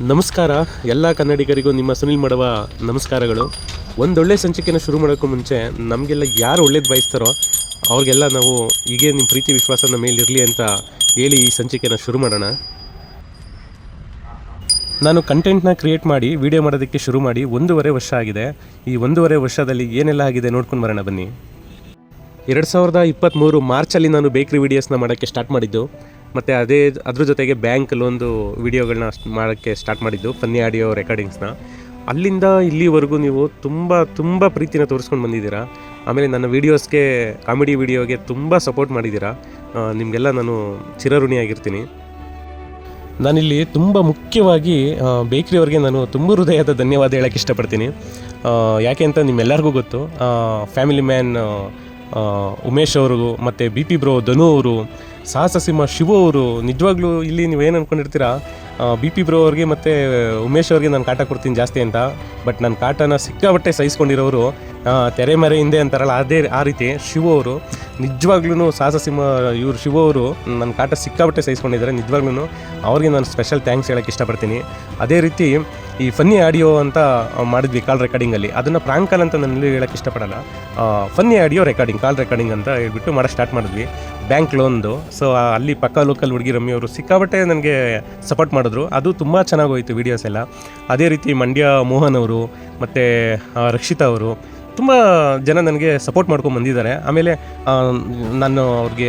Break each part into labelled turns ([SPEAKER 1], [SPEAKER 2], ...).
[SPEAKER 1] ನಮಸ್ಕಾರ. ಎಲ್ಲ ಕನ್ನಡಿಗರಿಗೂ ನಿಮ್ಮ ಸುನಿಲ್ ಮಾಡುವ ನಮಸ್ಕಾರಗಳು. ಒಂದೊಳ್ಳೆ ಸಂಚಿಕೆನ ಶುರು ಮಾಡೋಕ್ಕೂ ಮುಂಚೆ ನಮಗೆಲ್ಲ ಯಾರು ಒಳ್ಳೇದು ಬಯಸ್ತಾರೋ ಅವ್ರಿಗೆಲ್ಲ ನಾವು ಹೀಗೆ ನಿಮ್ಮ ಪ್ರೀತಿ ವಿಶ್ವಾಸ ನಮ್ಮ ಮೇಲಿರಲಿ ಅಂತ ಹೇಳಿ ಈ ಸಂಚಿಕೆನ ಶುರು ಮಾಡೋಣ. ನಾನು ಕಂಟೆಂಟ್ನ ಕ್ರಿಯೇಟ್ ಮಾಡಿ ವಿಡಿಯೋ ಮಾಡೋದಕ್ಕೆ ಶುರು ಮಾಡಿ ಒಂದೂವರೆ ವರ್ಷ ಆಗಿದೆ. ಈ ಒಂದೂವರೆ ವರ್ಷದಲ್ಲಿ ಏನೆಲ್ಲ ಆಗಿದೆ ನೋಡ್ಕೊಂಡು ಬರೋಣ ಬನ್ನಿ. ಎರಡು ಸಾವಿರದ ಇಪ್ಪತ್ತ್ಮೂರು ಮಾರ್ಚಲ್ಲಿ ನಾನು ಬೇಕ್ರಿ ವೀಡಿಯೋಸ್ನ ಮಾಡೋಕ್ಕೆ ಸ್ಟಾರ್ಟ್ ಮಾಡಿದ್ದು. ಮತ್ತು ಅದೇ, ಅದ್ರ ಜೊತೆಗೆ ಬ್ಯಾಂಕಲ್ಲಿ ಒಂದು ವೀಡಿಯೋಗಳನ್ನ ಮಾಡೋಕ್ಕೆ ಸ್ಟಾರ್ಟ್ ಮಾಡಿದ್ದು ಫನ್ನಿ ಆಡಿಯೋ ರೆಕಾರ್ಡಿಂಗ್ಸ್ನ ಅಲ್ಲಿಂದ ಇಲ್ಲಿವರೆಗೂ ನೀವು ತುಂಬ ತುಂಬ ಪ್ರೀತಿನ ತೋರಿಸ್ಕೊಂಡು ಬಂದಿದ್ದೀರಾ. ಆಮೇಲೆ ನನ್ನ ವೀಡಿಯೋಸ್ಗೆ ಕಾಮಿಡಿ ವೀಡಿಯೋಗೆ ತುಂಬ ಸಪೋರ್ಟ್ ಮಾಡಿದ್ದೀರಾ. ನಿಮಗೆಲ್ಲ ನಾನು ಚಿರಋಣಿಯಾಗಿರ್ತೀನಿ. ನಾನಿಲ್ಲಿ ತುಂಬ ಮುಖ್ಯವಾಗಿ ಬೇಕ್ರಿಯವ್ರಿಗೆ ನಾನು ತುಂಬ ಹೃದಯದ ಧನ್ಯವಾದ ಹೇಳಕ್ಕೆ ಇಷ್ಟಪಡ್ತೀನಿ. ಯಾಕೆ ಅಂತ ನಿಮ್ಮೆಲ್ಲರಿಗೂ ಗೊತ್ತು. ಫ್ಯಾಮಿಲಿ ಮ್ಯಾನ್ ಉಮೇಶ್ ಅವ್ರಿಗೂ, ಮತ್ತು ಬಿ ಪಿ ಬ್ರೋ ಧನು ಅವರು ಸಾಹಸ ಸಿಂಹ ಶಿವ ಅವರು, ನಿಜವಾಗ್ಲೂ ಇಲ್ಲಿ ನೀವೇನು ಅಂದ್ಕೊಂಡಿರ್ತೀರಾ ಬಿ ಪಿ ಬ್ರೋ ಅವ್ರಿಗೆ ಮತ್ತು ಉಮೇಶ್ ಅವ್ರಿಗೆ ನಾನು ಕಾಟ ಕೊಡ್ತೀನಿ ಜಾಸ್ತಿ ಅಂತ. ಬಟ್ ನನ್ನ ಕಾಟನ ಸಿಕ್ಕಾಬಟ್ಟೆ ಸಹಿಸ್ಕೊಂಡಿರೋರು ತೆರೆಮರೆ ಹಿಂದೆ ಅಂತಾರಲ್ಲ, ಅದೇ, ಆ ರೀತಿ ಶಿವ ಅವರು. ನಿಜವಾಗ್ಲೂ ಸಾಹಸ ಸಿಂಹ ಇವರು ಶಿವು ಅವರು ನನ್ನ ಕಾಟ ಸಿಕ್ಕಾಬಟ್ಟೆ ಸಹಿಸ್ಕೊಂಡಿದ್ದಾರೆ. ನಿಜವಾಗ್ಲೂ ಅವ್ರಿಗೆ ನಾನು ಸ್ಪೆಷಲ್ ಥ್ಯಾಂಕ್ಸ್ ಹೇಳೋಕ್ಕೆ ಇಷ್ಟಪಡ್ತೀನಿ. ಅದೇ ರೀತಿ ಈ ಫನ್ನಿ ಆಡಿಯೋ ಅಂತ ಮಾಡಿದ್ವಿ ಕಾಲ್ ರೆಕಾರ್ಡಿಂಗಲ್ಲಿ. ಅದನ್ನು ಪ್ರಾಂಕ್ ಕಾಲ್ ಅಂತ ನನ್ನಲ್ಲಿ ಹೇಳೋಕ್ಕೆ ಇಷ್ಟಪಡಲ್ಲ. Funny audio recording, call recording ಅಂತ ಹೇಳ್ಬಿಟ್ಟು ಮಾಡೋಕ್ಕೆ ಸ್ಟಾರ್ಟ್ ಮಾಡಿದ್ವಿ. ಬ್ಯಾಂಕ್ ಲೋನ್ದು. ಸೊ ಅಲ್ಲಿ ಪಕ್ಕ ಲೋಕಲ್ ಹುಡುಗಿ ರಮ್ಮಿ ಅವರು ಸಿಕ್ಕಾಬಟ್ಟೆ ನನಗೆ ಸಪೋರ್ಟ್ ಮಾಡಿದ್ರು. ಅದು ತುಂಬ ಚೆನ್ನಾಗೋಯಿತು ವೀಡಿಯೋಸ್ ಎಲ್ಲ. ಅದೇ ರೀತಿ ಮಂಡ್ಯ ಮೋಹನ್ ಅವರು, ಮತ್ತು ರಕ್ಷಿತಾ ಅವರು, ತುಂಬ ಜನ ನನಗೆ ಸಪೋರ್ಟ್ ಮಾಡ್ಕೊಂಡು ಬಂದಿದ್ದಾರೆ. ಆಮೇಲೆ ನಾನು ಅವ್ರಿಗೆ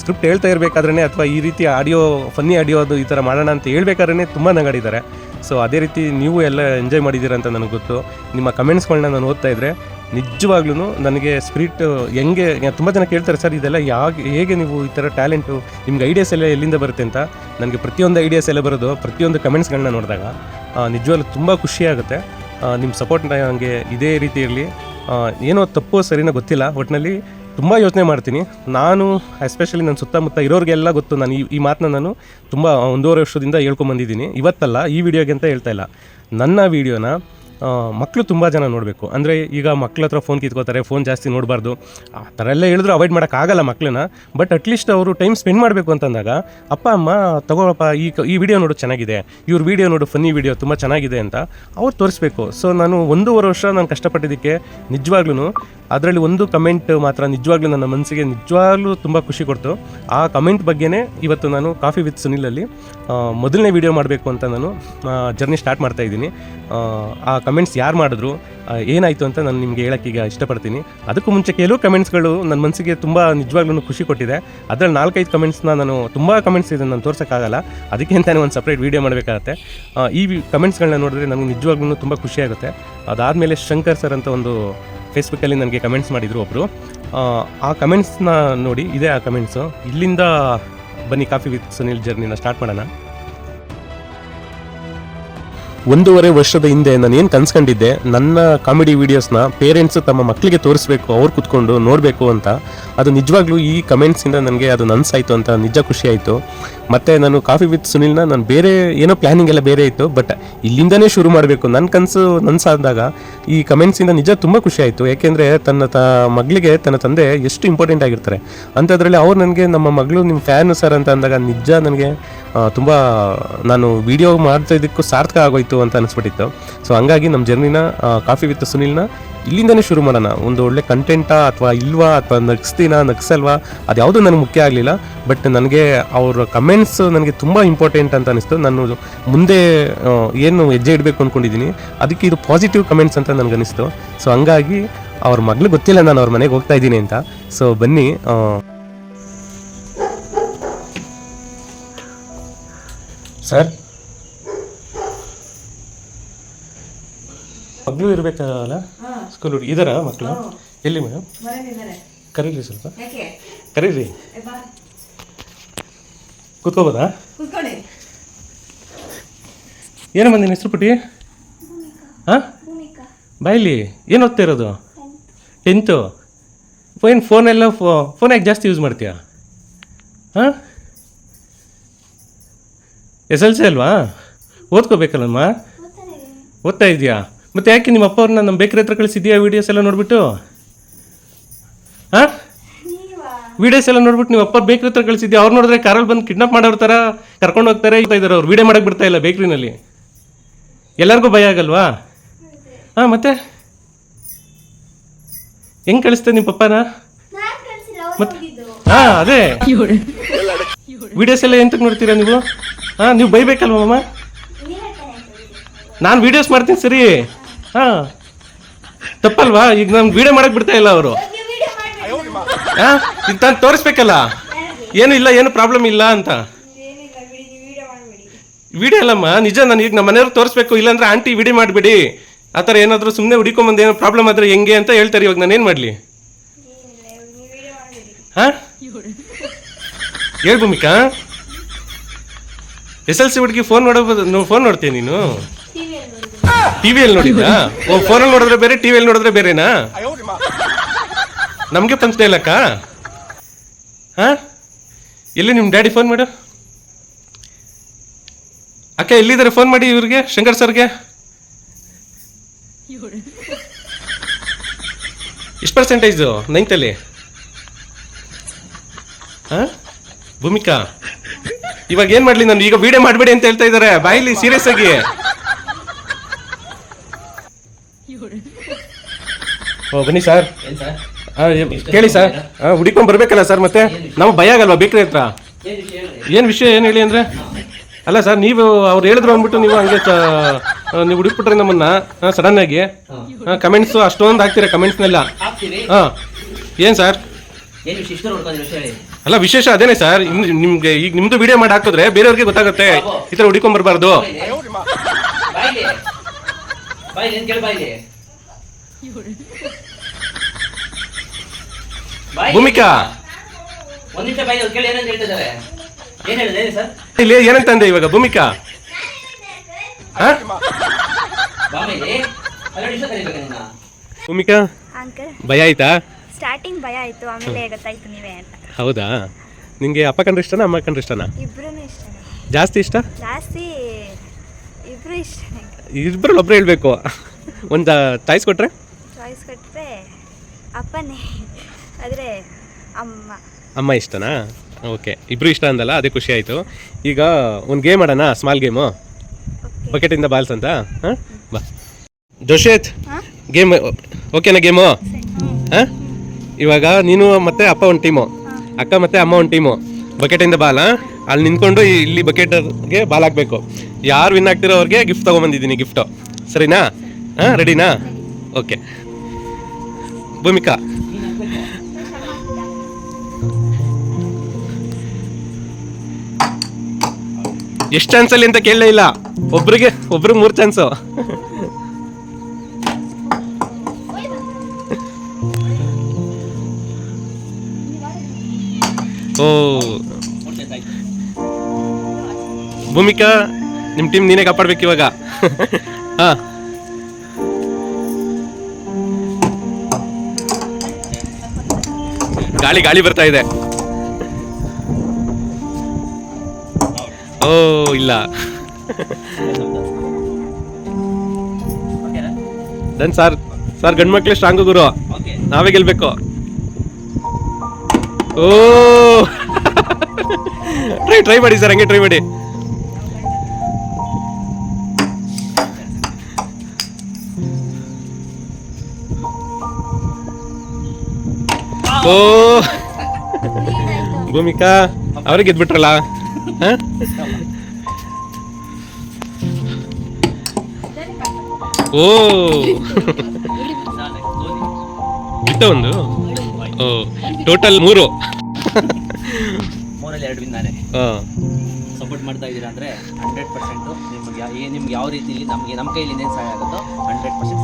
[SPEAKER 1] ಸ್ಕ್ರಿಪ್ಟ್ ಹೇಳ್ತಾ ಇರಬೇಕಾದ್ರೆ ಅಥವಾ ಈ ರೀತಿ ಆಡಿಯೋ, ಫನ್ನಿ ಆಡಿಯೋ ಅದು ಈ ಥರ ಮಾಡೋಣ ಅಂತ ಹೇಳ್ಬೇಕಾದ್ರೆ ತುಂಬ ನಗಾಡಿದ್ದಾರೆ. ಸೊ ಅದೇ ರೀತಿ ನೀವು ಎಲ್ಲ ಎಂಜಾಯ್ ಮಾಡಿದ್ದೀರ ಅಂತ ನನಗೆ ಗೊತ್ತು. ನಿಮ್ಮ ಕಮೆಂಟ್ಸ್ಗಳನ್ನ ನಾನು ಓದ್ತಾ ಇದ್ದರೆ ನಿಜವಾಗ್ಲೂ ನನಗೆ ಸ್ಪಿರಿಟ್ ಹೆಂಗೆ ತುಂಬ ಜನ ಕೇಳ್ತಾರೆ, ಸರ್, ಇದೆಲ್ಲ ಯಾಕೆ ಹೇಗೆ ನೀವು ಈ ಥರ ಟ್ಯಾಲೆಂಟು ನಿಮ್ಗೆ ಐಡಿಯಾಸ್ ಎಲ್ಲ ಎಲ್ಲಿಂದ ಬರುತ್ತೆ ಅಂತ? ನನಗೆ ಪ್ರತಿಯೊಂದು ಐಡಿಯಾಸ್ ಎಲ್ಲ ಬರೋದು ಪ್ರತಿಯೊಂದು ಕಮೆಂಟ್ಸ್ಗಳನ್ನ ನೋಡಿದಾಗ ನಿಜವಾಗ್ಲೂ ತುಂಬ ಖುಷಿಯಾಗುತ್ತೆ ನಿಮ್ಮ ಸಪೋರ್ಟ್ ನನಗೆ ಇದೇ ರೀತಿ ಇರಲಿ. ಏನೋ ತಪ್ಪು ಸರಿನೋ ಗೊತ್ತಿಲ್ಲ ಒಟ್ಟಿನಲ್ಲಿ ತುಂಬ ಯೋಚನೆ ಮಾಡ್ತೀನಿ. ನಾನು ಎಸ್ಪೆಷಲಿ ನನ್ನ ಸುತ್ತಮುತ್ತ ಇರೋರಿಗೆಲ್ಲ ಗೊತ್ತು, ನಾನು ಈ ಈ ಮಾತನ್ನ ನಾನು ತುಂಬ ಒಂದೂವರೆ ವರ್ಷದಿಂದ ಹೇಳ್ಕೊಂಬಂದಿದ್ದೀನಿ. ಇವತ್ತಲ್ಲ, ಈ ವಿಡಿಯೋಗೆ ಅಂತ ಹೇಳ್ತಾ ಇಲ್ಲ. ನನ್ನ ವೀಡಿಯೋನ ಮಕ್ಕಳು ತುಂಬ ಜನ ನೋಡಬೇಕು. ಅಂದರೆ ಈಗ ಮಕ್ಳ ಹತ್ರ ಫೋನ್ ಕಿತ್ಕೋತಾರೆ ಫೋನ್ ಜಾಸ್ತಿ ನೋಡಬಾರ್ದು. ಆ ಥರ ಎಲ್ಲ ಹೇಳಿದ್ರು ಅವಾಯ್ಡ್ ಮಾಡೋಕ್ಕಾಗಲ್ಲ ಮಕ್ಕಳನ್ನ ಬಟ್ ಅಟ್ಲೀಸ್ಟ್ ಅವರು ಟೈಮ್ ಸ್ಪೆಂಡ್ ಮಾಡಬೇಕು ಅಂತಂದಾಗ, ಅಪ್ಪ, ಅಮ್ಮ ತಗೋಪ್ಪ ಈ ಈ ವಿಡಿಯೋ ನೋಡು, ಚೆನ್ನಾಗಿದೆ. ಇವ್ರ ವಿಡಿಯೋ ನೋಡು ಫನ್ನಿ ವಿಡಿಯೋ ತುಂಬ ಚೆನ್ನಾಗಿದೆ ಅಂತ ಅವ್ರು ತೋರಿಸ್ಬೇಕು. ಸೊ ನಾನು ಒಂದೂವರೆ ವರ್ಷ ನಾನು ಕಷ್ಟಪಟ್ಟಿದ್ದಕ್ಕೆ ನಿಜವಾಗ್ಲೂ ಅದರಲ್ಲಿ ಒಂದು ಕಮೆಂಟ್ ಮಾತ್ರ ನಿಜವಾಗ್ಲೂ ನನ್ನ ಮನಸ್ಸಿಗೆ ನಿಜವಾಗ್ಲೂ ತುಂಬ ಖುಷಿ ಕೊಡ್ತು. ಆ ಕಮೆಂಟ್ ಬಗ್ಗೆನೇ ಇವತ್ತು ನಾನು ಕಾಫಿ ವಿತ್ ಸುನಿಲಲ್ಲಿ ಮೊದಲನೇ ವಿಡಿಯೋ ಮಾಡಬೇಕು ಅಂತ ನಾನು ಜರ್ನಿ ಸ್ಟಾರ್ಟ್ ಮಾಡ್ತಾ ಇದ್ದೀನಿ. ಆ, ಕಮೆಂಟ್ಸ್ ಯಾರು ಮಾಡಿದ್ರು ಏನಾಯಿತು ಅಂತ ನಾನು ನಿಮಗೆ ಹೇಳಕ್ಕೆ ಈಗ ಇಷ್ಟಪಡ್ತೀನಿ. ಅದಕ್ಕೂ ಮುಂಚೆ ಕೆಲವು ಕಮೆಂಟ್ಸ್ಗಳು ನನ್ನ ಮನಸ್ಸಿಗೆ ತುಂಬ ನಿಜವಾಗ್ಲೂ ಖುಷಿ ಕೊಟ್ಟಿದೆ. ಅದರಲ್ಲಿ ನಾಲ್ಕೈದು ಕಮೆಂಟ್ಸ್ನ ನಾನು ತುಂಬ ಕಮೆಂಟ್ಸ್ ಇದೆ ನಾನು ತೋರ್ಸೋಕ್ಕಾಗಲ್ಲ ಅದಕ್ಕೆ ಅಂತಾನೆ ಒಂದು ಸಪ್ರೇಟ್ ವೀಡಿಯೋ ಮಾಡಬೇಕಾಗತ್ತೆ. ಈ ಕಮೆಂಟ್ಸ್ಗಳನ್ನ ನೋಡಿದ್ರೆ ನನಗೆ ನಿಜವಾಗ್ಲೂ ತುಂಬ ಖುಷಿಯಾಗುತ್ತೆ ಅದಾದಮೇಲೆ ಶಂಕರ್ ಸರ್ ಅಂತ ಒಂದು ಫೇಸ್ಬುಕ್ಕಲ್ಲಿ ನನಗೆ ಕಮೆಂಟ್ಸ್ ಮಾಡಿದರು ಒಬ್ಬರು ಆ ಕಮೆಂಟ್ಸ್ನ ನೋಡಿ ಇದೇ ಆ ಕಮೆಂಟ್ಸು ಇಲ್ಲಿಂದ ಬನ್ನಿ ಕಾಫಿ ವಿತ್ ಸುನಿಲ್ ಜರ್ನಿನ ಸ್ಟಾರ್ಟ್ ಮಾಡೋಣ. ಒಂದೂವರೆ ವರ್ಷದ ಹಿಂದೆ ನಾನು ಏನು ಕನ್ಸ್ಕೊಂಡಿದ್ದೆ, ನನ್ನ ಕಾಮಿಡಿ ವೀಡಿಯೋಸ್ನ ಪೇರೆಂಟ್ಸ್ ತಮ್ಮ ಮಕ್ಕಳಿಗೆ ತೋರಿಸ್ಬೇಕು, ಅವ್ರು ಕುತ್ಕೊಂಡು ನೋಡಬೇಕು ಅಂತ. ಅದು ನಿಜವಾಗ್ಲೂ ಈ ಕಮೆಂಟ್ಸಿಂದ ನನಗೆ ಅದು ನನ್ಸಾಯಿತು ಅಂತ ನಿಜ ಖುಷಿ ಆಯಿತು. ಮತ್ತು ನಾನು ಕಾಫಿ ವಿತ್ ಸುನಿಲ್ನ ನಾನು ಬೇರೆ ಏನೋ ಪ್ಲ್ಯಾನಿಂಗ್ ಎಲ್ಲ ಬೇರೆ ಇತ್ತು, ಬಟ್ ಇಲ್ಲಿಂದನೇ ಶುರು ಮಾಡಬೇಕು. ನನ್ನ ಕನಸು ನನ್ಸಾದಾಗ ಈ ಕಮೆಂಟ್ಸಿಂದ ನಿಜ ತುಂಬ ಖುಷಿ ಆಯಿತು. ಯಾಕೆಂದರೆ ತನ್ನ ತ ಮಗಳಿಗೆ ತನ್ನ ತಂದೆ ಎಷ್ಟು ಇಂಪಾರ್ಟೆಂಟ್ ಆಗಿರ್ತಾರೆ. ಅಂಥದ್ರಲ್ಲಿ ಅವ್ರು ನನಗೆ ನಮ್ಮ ಮಗಳು ನಿಮ್ಮ ಫ್ಯಾನು ಸರ್ ಅಂತ ಅಂದಾಗ ನಿಜ ನನಗೆ ತುಂಬ ನಾನು ವಿಡಿಯೋ ಮಾಡ್ತಾ ಇದಕ್ಕೂ ಸಾರ್ಥಕ ಆಗೋಯ್ತು ಅಂತ ಅನಿಸ್ಬಿಟ್ಟಿತ್ತು. ಸೊ ಹಂಗಾಗಿ ನಮ್ಮ ಜರ್ನಿನ ಕಾಫಿ ವಿತ್ ಸುನಿಲ್ನ ಇಲ್ಲಿಂದನೇ ಶುರು ಮಾಡೋಣ. ಒಂದು ಒಳ್ಳೆ ಕಂಟೆಂಟಾ ಅಥವಾ ಇಲ್ವಾ ಅಥವಾ ನಗ್ಸ್ತೀನ, ನಗ್ಸಲ್ವಾ, ಅದು ಯಾವುದೂ ನನಗೆ ಮುಖ್ಯ ಆಗಲಿಲ್ಲ. ಬಟ್ ನನಗೆ ಅವ್ರ ಕಮೆಂಟ್ಸ್ ನನಗೆ ತುಂಬ ಇಂಪಾರ್ಟೆಂಟ್ ಅಂತ ಅನಿಸ್ತು. ನಾನು ಮುಂದೆ ಏನು ಹೆಜ್ಜೆ ಇಡಬೇಕು ಅಂದ್ಕೊಂಡಿದ್ದೀನಿ ಅದಕ್ಕೆ ಇದು ಪಾಸಿಟಿವ್ ಕಮೆಂಟ್ಸ್ ಅಂತ ನನಗೆ ಅನಿಸ್ತು. ಸೊ ಹಂಗಾಗಿ ಅವ್ರ ಮಗಳು ಗೊತ್ತಿಲ್ಲ ನಾನು ಅವ್ರ ಮನೆಗೆ ಹೋಗ್ತಾ ಇದ್ದೀನಿ ಅಂತ. ಸೊ ಬನ್ನಿ ಸರ್? ಮಗಳು ಇರಬೇಕಲ್ಲ? ಸ್ಕೂಲ್ ಹುಡುಗಿ. ಇದಾರ ಮಕ್ಕಳು ಎಲ್ಲಿ ಮೇಡಮ್? ಕರೀರಿ ಸ್ವಲ್ಪ.
[SPEAKER 2] ಯಾಕೆ?
[SPEAKER 1] ಕರೀರಿ. ಕೂತ್ಕೋಬೋದಾ? ಏನು ಬಂದಿನ ಹೆಸರು ಪುಟ್ಟಿ? ಹಾಂ? ಬಾಯ್ಲಿ ಏನು ಓದ್ತಾ ಇರೋದು? ಟೆಂತು ಏನು ಫೋನೆಲ್ಲ ಫೋ ಫೋನ್ ಯಾಕೆ ಜಾಸ್ತಿ ಯೂಸ್ ಮಾಡ್ತೀಯಾ? ಹಾಂ? ಎಸ್ ಎಲ್ ಸಿ ಅಲ್ವಾ? ಓದ್ಕೋಬೇಕಲ್ಲಮ್ಮ? ಓದ್ತಾ ಇದೆಯಾ ಮತ್ತೆ ಯಾಕೆ ನಿಮ್ಮ ಅಪ್ಪ ಅವ್ರನ್ನ ನಮ್ಮ ಬೇಕರಿ ಹತ್ರ ಕಳಿಸಿದ್ಯಾ ವೀಡಿಯೋಸ್ ಎಲ್ಲ ನೋಡ್ಬಿಟ್ಟು? ಹಾಂ ವಿಡಿಯೋಸ್ ಎಲ್ಲ ನೋಡ್ಬಿಟ್ಟು ನೀವು ಅಪ್ಪ ಬೇಕರಿ ಹತ್ರ ಕಳಿಸಿದ್ಯಾ? ಅವ್ರು ನೋಡಿದ್ರೆ ಕಾರಲ್ಲಿ ಬಂದು ಕಿಡ್ನಾಪ್ ಮಾಡೋರ್ತಾರ ಥರ ಕರ್ಕೊಂಡು ಹೋಗ್ತಾರೆ ಇದ್ದಾರೆ ಅವ್ರು. ವಿಡಿಯೋ ಮಾಡಕ್ಕೆ ಬಿಡ್ತಾ ಇಲ್ಲ ಬೇಕ್ರಿನಲ್ಲಿ. ಎಲ್ಲರಿಗೂ ಭಯ ಆಗಲ್ವಾ? ಹಾಂ ಮತ್ತೆ? ಹೆಂಗೆ ಕಳಿಸ್ತೇನೆ ನಿಮ್ಮ ಪಪ್ಪನ?
[SPEAKER 2] ನಾನ್ ಕಳ್ಸಿಲ್ಲ ಅವ್ರು
[SPEAKER 1] ಮತ್ತೆ? ಹಾಂ ಅದೇ. ವಿಡಿಯೋಸ್ ಎಲ್ಲ ಎಂತಕ್ಕೆ ನೋಡ್ತೀರಾ ನೀವು? ಹಾಂ, ನೀವು ಬೈಬೇಕಲ್ವ ಮಾಮ. ನಾನು ವಿಡಿಯೋಸ್ ಮಾಡ್ತೀನಿ ಸರಿ. ಹಾಂ. ತಪ್ಪಲ್ವಾ? ಈಗ ನಮ್ಗೆ ವಿಡಿಯೋ ಮಾಡಕ್ ಬಿಡ್ತಾ ಇಲ್ಲ ಅವರು. ಹಾಂ, ಈಗ ತಾನು ತೋರಿಸ್ಬೇಕಲ್ಲ? ಏನು ಇಲ್ಲ, ಏನು ಪ್ರಾಬ್ಲಮ್ ಇಲ್ಲ ಅಂತ.
[SPEAKER 2] ವೀಡಿಯೋ
[SPEAKER 1] ಅಲ್ಲಮ್ಮ, ನಿಜ ನಾನು ಈಗ ನಮ್ಮ ಮನೆಯವ್ರು ತೋರಿಸ್ಬೇಕು. ಇಲ್ಲಾಂದ್ರೆ ಆಂಟಿ ವಿಡಿಯೋ ಮಾಡಿಬಿಡಿ. ಆ ಥರ ಏನಾದರೂ ಸುಮ್ಮನೆ ಹುಡಿಕೊಂಬಂದು ಏನೋ ಪ್ರಾಬ್ಲಮ್ ಆದರೆ ಹೆಂಗೆ ಅಂತ ಹೇಳ್ತಾರೆ ಇವಾಗ. ನಾನು ಏನು ಮಾಡಲಿ? ಹಾಂ? ಹೇಳ್ ಭೂಮಿಕಾ. ಎಸ್ ಎಲ್ ಸಿ ಹುಡುಗಿ ಫೋನ್ ನೋಡಬಹುದು ಫೋನ್ ನೋಡ್ತೀಯ ನೀನು?
[SPEAKER 2] ಟಿವಿಯಲ್ಲಿ
[SPEAKER 1] ನೋಡಿದ ಓ ಫೋನಲ್ಲಿ ನೋಡಿದ್ರೆ ಬೇರೆ ಟಿವಿಯಲ್ಲಿ ನೋಡಿದ್ರೆ ಬೇರೆನಾ? ನಮಗೆ ಪಂಚ ಇಲ್ಲಕ್ಕ ಹಾ? ಎಲ್ಲಿ ನಿಮ್ಮ ಡ್ಯಾಡಿ ಫೋನ್ ಮಾಡು. ಅಕ್ಕ, ಎಲ್ಲಿದ್ದಾರೆ ಫೋನ್ ಮಾಡಿ ಇವ್ರಿಗೆ, ಶಂಕರ್ ಸರ್ಗೆ? ಎಷ್ಟು ಪರ್ಸೆಂಟೇಜು ನೈನ್ತಲ್ಲಿ ಹಾ? ಭೂಮಿಕಾ, ಇವಾಗ ಏನು ಮಾಡ್ಲಿ ನಾನು? ಈಗ ವಿಡಿಯೋ ಮಾಡ್ಬೇಡಿ ಅಂತ ಹೇಳ್ತಾ ಇದ್ದಾರೆ ಬಾಯಿಲಿ ಸೀರಿಯಸ್ ಆಗಿ. ಓ, ಬನ್ನಿ ಸರ್ ಕೇಳಿ ಸರ್ ಹುಡುಕೊಂಡ್ ಬರ್ಬೇಕಲ್ಲ ಸರ್ ಮತ್ತೆ? ನಾವು ಭಯ ಆಗಲ್ವಾ ಬೇಕ್ರಿ ಹತ್ರ?
[SPEAKER 3] ಏನ್ ವಿಷಯ
[SPEAKER 1] ಏನ್ ಹೇಳಿ ಅಂದ್ರೆ? ಅಲ್ಲ ಸರ್ ನೀವು, ಅವ್ರು ಹೇಳಿದ್ರು ಅಂದ್ಬಿಟ್ಟು ನೀವು ಹಂಗೆ ನೀವು ಹುಡುಕ್ಬಿಟ್ರೆ ನಮ್ಮನ್ನ ಸಡನ್ ಆಗಿ. ಕಮೆಂಟ್ಸ್ ಅಷ್ಟೊಂದು ಹಾಕ್ತೀರಾ ಕಮೆಂಟ್ಸ್ನೆಲ್ಲ ಹಾಂ ಏನು ಸರ್ ಅಲ್ಲ ವಿಶೇಷ ಅದೇನೆ ಸರ್. ನಿಮ್ಗೆ ಈಗ ನಿಮ್ದು ವಿಡಿಯೋ ಮಾಡಿ ಹಾಕಿದ್ರೆ ಬೇರೆಯವ್ರಿಗೆ ಗೊತ್ತಾಗುತ್ತೆ. ಈ ತರ ಹುಡುಕೊಂಡ್ ಬರಬಾರ್ದು. ಭೂಮಿಕಾ? ಇಲ್ಲಿ ಏನಂತಂದೆ ಇವಾಗ ಭೂಮಿಕಾ? ಭೂಮಿಕಾ? ಭಯ ಆಯ್ತಾ?
[SPEAKER 2] ಸ್ಟಾರ್ಟಿಂಗ್ ಭಯ ಆಯ್ತು ಆಮೇಲೆ ಗೊತ್ತಾಯ್ತು ನೀವೇ ಅಂತ.
[SPEAKER 1] ಹೌದಾ? ನಿಮಗೆ ಅಪ್ಪ ಕಂಡ್ರೆ ಇಷ್ಟನಾ ಅಮ್ಮ ಕಂಡ್ರೆ ಇಷ್ಟನಾ?
[SPEAKER 2] ಇಬ್ರು
[SPEAKER 1] ಜಾಸ್ತಿ ಇಷ್ಟ?
[SPEAKER 2] ಜಾಸ್ತಿ ಇಬ್ರು
[SPEAKER 1] ಇಬ್ಬರಲ್ಲಿ ಒಬ್ರು ಹೇಳ್ಬೇಕು ಒಂದು ಚಾಯ್ಸ್ ಕೊಟ್ರೆ?
[SPEAKER 2] ಚಾಯ್ಸ್ ಕೊಟ್ಟರೆ ಅಪ್ಪನೇ ಆದರೆ ಅಮ್ಮ.
[SPEAKER 1] ಅಮ್ಮ ಇಷ್ಟನಾ? ಓಕೆ ಇಬ್ಬರು ಇಷ್ಟ ಅಂದಲ್ಲ ಅದೇ ಖುಷಿ ಆಯಿತು. ಈಗ ಒಂದು ಗೇಮ್ ಆಡೋಣ ಸ್ಮಾಲ್ ಗೇಮು. ಬಕೆಟಿಂದ ಬಾಲ್ಸ್ ಅಂತ ಹಾಂ? ಬಾ. ಜೋಶೇತ್ ಗೇಮ್ ಓಕೆನಾ ಗೇಮು? ಹಾಂ? ಇವಾಗ ನೀನು ಮತ್ತೆ ಅಪ್ಪ ಒಂದು ಟೀಮು. ಅಕ್ಕ ಮತ್ತೆ ಅಮ್ಮ ಒಂದು ಟೀಮು ಬಕೆಟಿಂದ ಬಾಲ ಅಲ್ಲಿ ನಿಂತ್ಕೊಂಡು ಇಲ್ಲಿ ಬಕೆಟ್ಗೆ ಬಾಲ್ ಹಾಕಬೇಕು. ಯಾರು ವಿನ್ ಆಗ್ತಿರೋ ಅವ್ರಿಗೆ ಗಿಫ್ಟ್ ತೊಗೊಂಬಂದಿದ್ದೀನಿ ಗಿಫ್ಟು ಸರಿನಾ? ಹಾಂ ರೆಡಿನಾ ಓಕೆ ಭೂಮಿಕಾ? ಎಷ್ಟು ಚಾನ್ಸಲ್ಲಿ ಅಂತ ಕೇಳಲೇ ಇಲ್ಲ. ಒಬ್ರಿಗೆ ಒಬ್ರಿಗೆ ಮೂರು ಚಾನ್ಸು ಓ. ಭೂಮಿಕಾ ನಿಮ್ಮ ಟೀಮ್ ನೀನೇ ಕಾಪಾಡ್ಬೇಕು ಇವಾಗ. ಹಾ. ಗಾಳಿ ಗಾಳಿ ಬರ್ತಾ ಇದೆ. ಓ ಇಲ್ಲ. ಡನ್ ಸರ್ ಸರ್ ಗಂಡು ಮಕ್ಳು ಸ್ಟ್ರಾಂಗು ಗುರು. ನಾವೇ ಗೆಲ್ಬೇಕು. ಓ. ಟ್ರೈ ಟ್ರೈ ಮಾಡಿ ಸರ್ ಹಂಗೆ ಟ್ರೈ ಮಾಡಿ. ಓ. ಭೂಮಿಕಾ ಅವ್ರಿಗೆ ಗೆದ್ಬಿಟ್ರಲ್ಲ? ಓ. ಬಿಟ್ಟ ಒಂದು? ಟೋಟಲ್ ಮೂರು.
[SPEAKER 3] ಮೂರಲ್ಲಿ ಎರಡು ವಿನ್ ನಾನೇ ಸಪೋರ್ಟ್ ಮಾಡ್ತಾ ಇದ್ದೀರಾ ಅಂದರೆ ಹಂಡ್ರೆಡ್ ಪರ್ಸೆಂಟು ನಿಮ್ಗೆ ನಿಮ್ಗೆ ಯಾವ ರೀತಿ ನಮಗೆ ನಮ್ಮ ಕೈಯಲ್ಲಿ ಏನೇನು ಸಹಾಯ ಆಗುತ್ತೋ ಹಂಡ್ರೆಡ್ ಪರ್ಸೆಂಟ್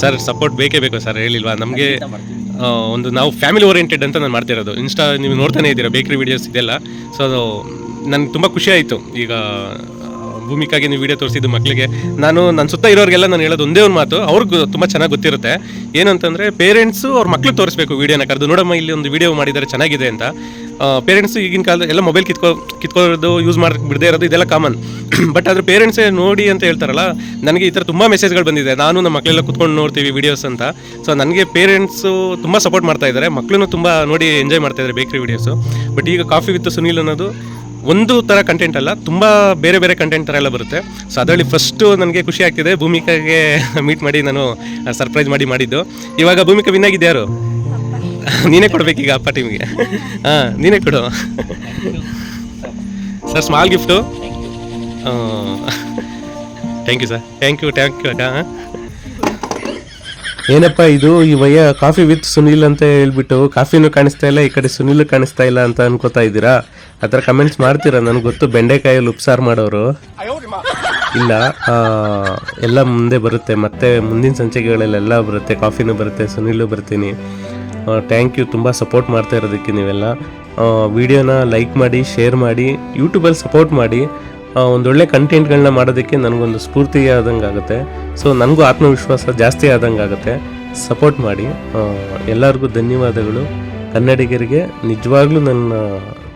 [SPEAKER 1] ಸರ್ ಸಪೋರ್ಟ್ ಬೇಕೇ ಬೇಕು ಸರ್ ಹೇಳಿಲ್ವಾ? ನಮಗೆ ಒಂದು ನಾವು ಫ್ಯಾಮಿಲಿ ಓರಿಯೆಂಟೆಡ್ ಅಂತ ನಾನು ಮಾಡ್ತಿರೋದು ಇನ್ಸ್ಟಾ ನೀವು ನೋಡ್ತಾನೆ ಇದ್ದೀರಾ ಬೇಕ್ರಿ ವಿಡಿಯೋಸ್ ಇದೆಲ್ಲ. ಸೊ ಅದು ನನಗೆ ತುಂಬ ಖುಷಿ ಆಯಿತು. ಈಗ ಭೂಮಿಕಾಗೆ ನೀವು ವಿಡಿಯೋ ತೋರಿಸಿದ್ದು ಮಕ್ಕಳಿಗೆ. ನಾನು ನನ್ನ ಸುತ್ತ ಇರೋರಿಗೆಲ್ಲ ನಾನು ಹೇಳೋದು ಒಂದೇ ಒಂದು ಮಾತು. ಅವ್ರಿಗೆ ತುಂಬ ಚೆನ್ನಾಗಿ ಗೊತ್ತಿರುತ್ತೆ. ಏನಂತಂದರೆ ಪೇರೆಂಟ್ಸು ಅವ್ರ ಮಕ್ಕಳು ತೋರಿಸ್ಬೇಕು ವಿಡಿಯೋನ ಕರೆದು. ನೋಡಮ್ಮ, ಇಲ್ಲಿ ಒಂದು ವಿಡಿಯೋ ಮಾಡಿದರೆ, ಚೆನ್ನಾಗಿದೆ ಅಂತ. ಪೇರೆಂಟ್ಸು ಈಗಿನ ಕಾಲದ, ಎಲ್ಲ ಮೊಬೈಲ್ ಕಿತ್ಕೊ, ಕಿತ್ಕೊಳ್ಳೋದು ಯೂಸ್ ಮಾಡಕ್ಕೆ ಬಿಡದೇ ಇರೋದು, ಇದೆಲ್ಲ ಕಾಮನ್ ಬಟ್ ಆದರೆ ಪೇರೆಂಟ್ಸೇ ನೋಡಿ ಅಂತ ಹೇಳ್ತಾರಲ್ಲ, ನನಗೆ ಈ ಥರ ತುಂಬ ಮೆಸೇಜ್ಗಳು ಬಂದಿದೆ. ನಾನು, ನಮ್ಮ ಮಕ್ಕಳೆಲ್ಲ ಕುತ್ಕೊಂಡು ನೋಡ್ತೀವಿ ವಿಡಿಯೋಸ್ ಅಂತ. ಸೊ ನನಗೆ ಪೇರೆಂಟ್ಸು ತುಂಬ ಸಪೋರ್ಟ್ ಮಾಡ್ತಾ ಇದ್ದಾರೆ. ಮಕ್ಕಳು ತುಂಬ ನೋಡಿ ಎಂಜಾಯ್ ಮಾಡ್ತಾ ಇದ್ದಾರೆ ಬೇಕ್ರಿ ವೀಡಿಯೋಸು ಬಟ್ ಈಗ ಕಾಫಿ ವಿತ್ ಸುನೀಲ್ ಅನ್ನೋದು ಒಂದು ಥರ ಕಂಟೆಂಟ್ ಅಲ್ಲ ತುಂಬ ಬೇರೆ ಬೇರೆ ಕಂಟೆಂಟ್ ಥರ ಎಲ್ಲ ಬರುತ್ತೆ. ಸೊ ಅದರಲ್ಲಿ ಫಸ್ಟು ನನಗೆ ಖುಷಿ ಆಗ್ತಿದೆ ಭೂಮಿಕಾಗೆ ಮೀಟ್ ಮಾಡಿ ನಾನು ಸರ್ಪ್ರೈಸ್ ಮಾಡಿ ಮಾಡಿದ್ದು. ಇವಾಗ ಭೂಮಿಕಾ ವಿನ್ ಆಗಿದ್ದು ಯಾರು? ನೀನೇ ಕೊಡ್ಬೇಕೀಗ ಅಪ್ಪ ಟೀಮ್ಗೆ ಹಾಂ ನೀನೇ ಕೊಡು. Sir small gift thank you sir thank you thank you ಅಕ್ಕ. ಏನಪ್ಪ ಇದು? ಈ ವಯ್ಯ ಕಾಫಿ ವಿತ್ ಸುನಿಲ್ ಅಂತ ಹೇಳ್ಬಿಟ್ಟು ಕಾಫಿನೂ ಕಾಣಿಸ್ತಾ ಇಲ್ಲ ಈ ಕಡೆ ಸುನಿಲ್ ಕಾಣಿಸ್ತಾ ಇಲ್ಲ ಅಂತ ಅನ್ಕೋತಾ ಇದ್ದೀರಾ? ಆ ಥರ ಕಮೆಂಟ್ಸ್ ಮಾಡ್ತೀರಾ? ನನಗೆ ಗೊತ್ತು ಬೆಂಡೆಕಾಯಲ್ಲಿ ಉಪ್ಸಾರು ಮಾಡೋರು. ಇಲ್ಲ ಎಲ್ಲ ಮುಂದೆ ಬರುತ್ತೆ. ಮತ್ತೆ ಮುಂದಿನ ಸಂಚಿಕೆಗಳಲ್ಲೆಲ್ಲ ಬರುತ್ತೆ. ಕಾಫಿನೂ ಬರುತ್ತೆ, ಸುನಿಲು ಬರ್ತೀನಿ. ಥ್ಯಾಂಕ್ ಯು ತುಂಬ ಸಪೋರ್ಟ್ ಮಾಡ್ತಾ ಇರೋದಕ್ಕೆ ನೀವೆಲ್ಲ. ವಿಡಿಯೋನ ಲೈಕ್ ಮಾಡಿ ಶೇರ್ ಮಾಡಿ ಯೂಟ್ಯೂಬಲ್ಲಿ ಸಪೋರ್ಟ್ ಮಾಡಿ. ಒಂದೊಳ್ಳೆ ಕಂಟೆಂಟ್ಗಳನ್ನ ಮಾಡೋದಕ್ಕೆ ನನಗೊಂದು ಸ್ಫೂರ್ತಿ ಆದಂಗೆ ಆಗುತ್ತೆ. ಸೊ ನನಗೂ ಆತ್ಮವಿಶ್ವಾಸ ಜಾಸ್ತಿ ಆದಂಗೆ ಆಗುತ್ತೆ. ಸಪೋರ್ಟ್ ಮಾಡಿ. ಎಲ್ಲರಿಗೂ ಧನ್ಯವಾದಗಳು. ಕನ್ನಡಿಗರಿಗೆ ನಿಜವಾಗ್ಲೂ ನನ್ನ